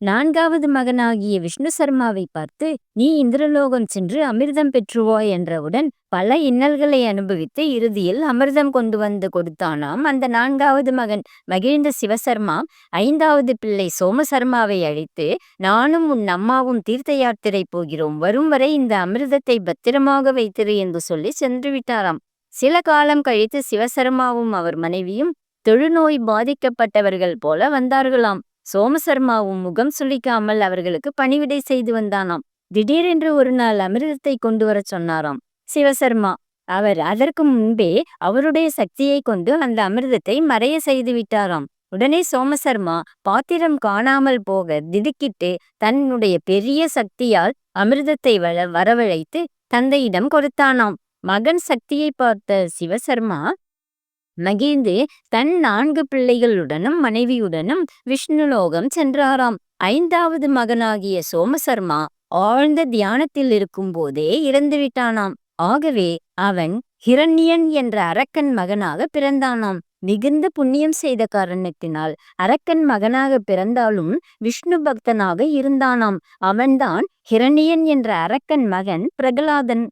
நான்காவது மகனாகிய விஷ்ணு சர்மாவை பார்த்து நீ இந்திரலோகம் சென்று அமிர்தம் பெற்றுவாய் என்றவுடன் பல இன்னல்களை அனுபவித்து இறுதியில் அமிர்தம் கொண்டு வந்து கொடுத்தானாம். அந்த நான்காவது மகன் மகிழ்ந்த சிவசர்மா ஐந்தாவது பிள்ளை சோமசர்மாவை அழைத்து நானும் உன் அம்மாவும் தீர்த்த யாத்திரை போகிறோம். வரும் வரை இந்த அமிர்தத்தை பத்திரமாக வைத்திரு என்று சொல்லி சென்று விட்டாராம். சில காலம் கழித்து சிவசர்மாவும் அவர் மனைவியும் தொழுநோய் பாதிக்கப்பட்டவர்கள் போல வந்தார்களாம். சோமசர்மாவும் முகம் சுளிக்காமல் அவர்களுக்கு பணிவிடை செய்து வந்தானாம். திடீரென்று ஒரு நாள் அமிர்தத்தை கொண்டு வரச் சொன்னாராம். சிவசர்மா அவர் அதற்கு முன்பே அவருடைய சக்தியை கொண்டு அந்த அமிர்தத்தை மறைய செய்து விட்டாராம். உடனே சோமசர்மா பாத்திரம் காணாமல் போக திடுக்கிட்டு தன்னுடைய பெரிய சக்தியால் அமிர்தத்தை வள வரவழைத்து தந்தையிடம் கொடுத்தானாம். மகன் சக்தியை பார்த்த சிவசர்மா மகிழ்ந்து தன் நான்கு பிள்ளைகளுடனும் மனைவியுடனும் விஷ்ணுலோகம் சென்றாராம். ஐந்தாவது மகனாகிய சோமசர்மா ஆழ்ந்த தியானத்தில் இருக்கும் போதே இறந்து விட்டானாம் ஆகவே அவன் ஹிரண்யன் என்ற அரக்கன் மகனாக பிறந்தானாம். மிகுந்த புண்ணியம் செய்த காரணத்தினால் அரக்கன் மகனாக பிறந்தாலும் விஷ்ணு பக்தனாக இருந்தானாம். அவன்தான் ஹிரண்யன் என்ற அரக்கன் மகன் பிரகலாதன்.